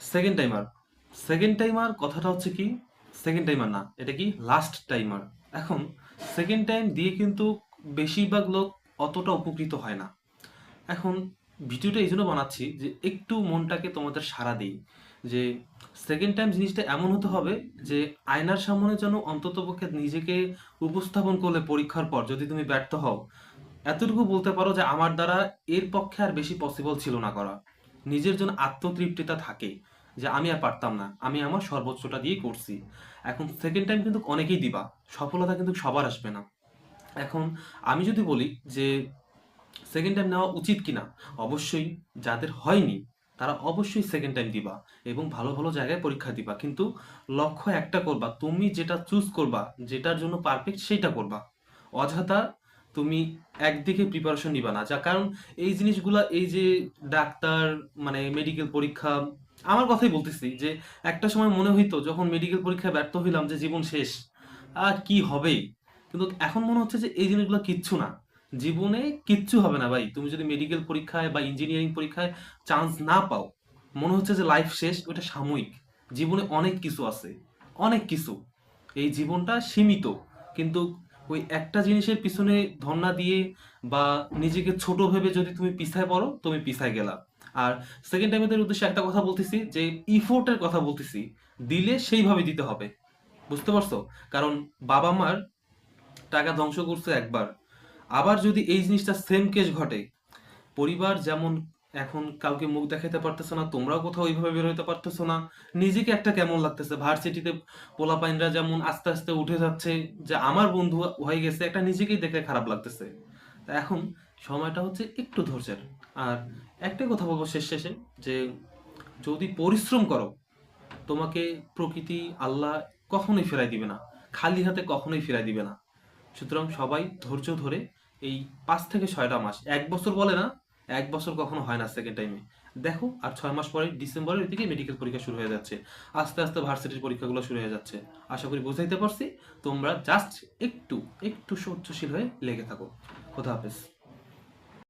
Second timer second timer কথাটা হচ্ছে কি? সেকেন্ড টাইমার না, এটা কি? লাস্ট টাইমার এখন সেকেন্ড টাইম দিয়ে কিন্তু বেশিরভাগ লোক অতটা উপকৃত হয় না। এখন ভিডিওটা এই জন্য বানাচ্ছি যে একটু মনটাকে তোমাদের সাড়া দিই যে সেকেন্ড টাইম জিনিসটা এমন হতে হবে যে আয়নার সামনে যেন অন্ততপক্ষে নিজেকে উপস্থাপন করলে পরীক্ষার পর যদি তুমি ব্যর্থ হও, এতটুকু বলতে পারো যে আমার দ্বারা এর পক্ষে আর বেশি পসিবল ছিল না করা। নিজের জন্য আত্মতৃপ্তিটা থাকে যে আমি আর পারতাম না, আমি আমার সর্বোচ্চটা দিয়ে করছি। এখন সেকেন্ড টাইম কিন্তু অনেকেই দিবা, সফলতা কিন্তু সবার আসবে না। এখন আমি যদি বলি যে সেকেন্ড টাইম নেওয়া উচিত কিনা, অবশ্যই যাদের হয়নি, তারা অবশ্যই সেকেন্ড টাইম দিবা এবং ভালো ভালো জায়গায় পরীক্ষা দিবা। কিন্তু লক্ষ্য একটা করবা, তুমি যেটা চুজ করবা, যেটার জন্য পারফেক্ট সেইটা করবা। অযথা তুমি একদিকে প্রিপারেশন নিবা না। যা, কারণ এই জিনিসগুলা, এই যে ডাক্তার মানে মেডিকেল পরীক্ষা, আমার কথাই বলতেছি যে একটা সময় মনে হইতো যখন মেডিকেল পরীক্ষায় ব্যর্থ হইলাম যে জীবন শেষ, আর কি হবে? কিন্তু এখন মনে হচ্ছে যে এই জিনিসগুলো কিচ্ছু না। জীবনে কিচ্ছু হবে না ভাই। তুমি যদি মেডিকেল পরীক্ষায় বা ইঞ্জিনিয়ারিং পরীক্ষায় চান্স না পাও, মনে হচ্ছে যে লাইফ শেষ ওটা সাময়িক। জীবনে অনেক কিছু আছে, অনেক কিছু। এই জীবনটা সীমিত, কিন্তু ওই একটা জিনিসের পিছনে ধর্ণা দিয়ে বা নিজেকে ছোট ভেবে যদি তুমি পিছায় পড়ো, তুমি পিছায় গেলা। আর সেকেন্ড টাইমের উদ্দেশ্যে একটা কথা বলতেছি যে ইফোর্টের কথা বলতেছি, দিলে সেইভাবে দিতে হবে। বুঝতে পারছ? কারণ বাবা মার টাকা ধ্বংস করছে একবার। আবার যদি এই জিনিসটা সেম কেস ঘটে, পরিবার যেমন এখন কাউকে মুখ দেখাতে পারতেছো না, তোমরাও কোথাও ওইভাবে বের হইতে পারতেছো না। নিজেকে একটা কেমন লাগতেছে? ভার্সিটিতে পোলাপাইনরা যেমন আস্তে আস্তে উঠে যাচ্ছে যে আমার বন্ধু হয়ে গেছে, একটা নিজেকেই দেখে খারাপ লাগতেছে। তা এখন সময়টা হচ্ছে একটু ধৈর্যের। আর একটাই কথা বলব শেষ শেষে, যে যদি পরিশ্রম করো, তোমাকে প্রকৃতি, আল্লাহ কখনোই ফেরাই দিবে না। খালি হাতে কখনোই ফেরাই দিবে না। সুতরাং সবাই ধৈর্য ধরে এই পাঁচ থেকে ছয়টা মাস, এক বছর বলে না এক বছর কখনো হয় না সেকেন্ড টাইমে দেখো, আর ছয় মাস পরে ডিসেম্বরের দিকে মেডিকেল পরীক্ষা শুরু হয়ে যাচ্ছে। আস্তে আস্তে ভার্সিটির পরীক্ষাগুলো শুরু হয়ে যাচ্ছে। আশা করি বুঝাইতে পারছি, তোমরা জাস্ট একটু একটু সহ্যশীল হয়ে লেগে থাকো। খোদা হাফেজ।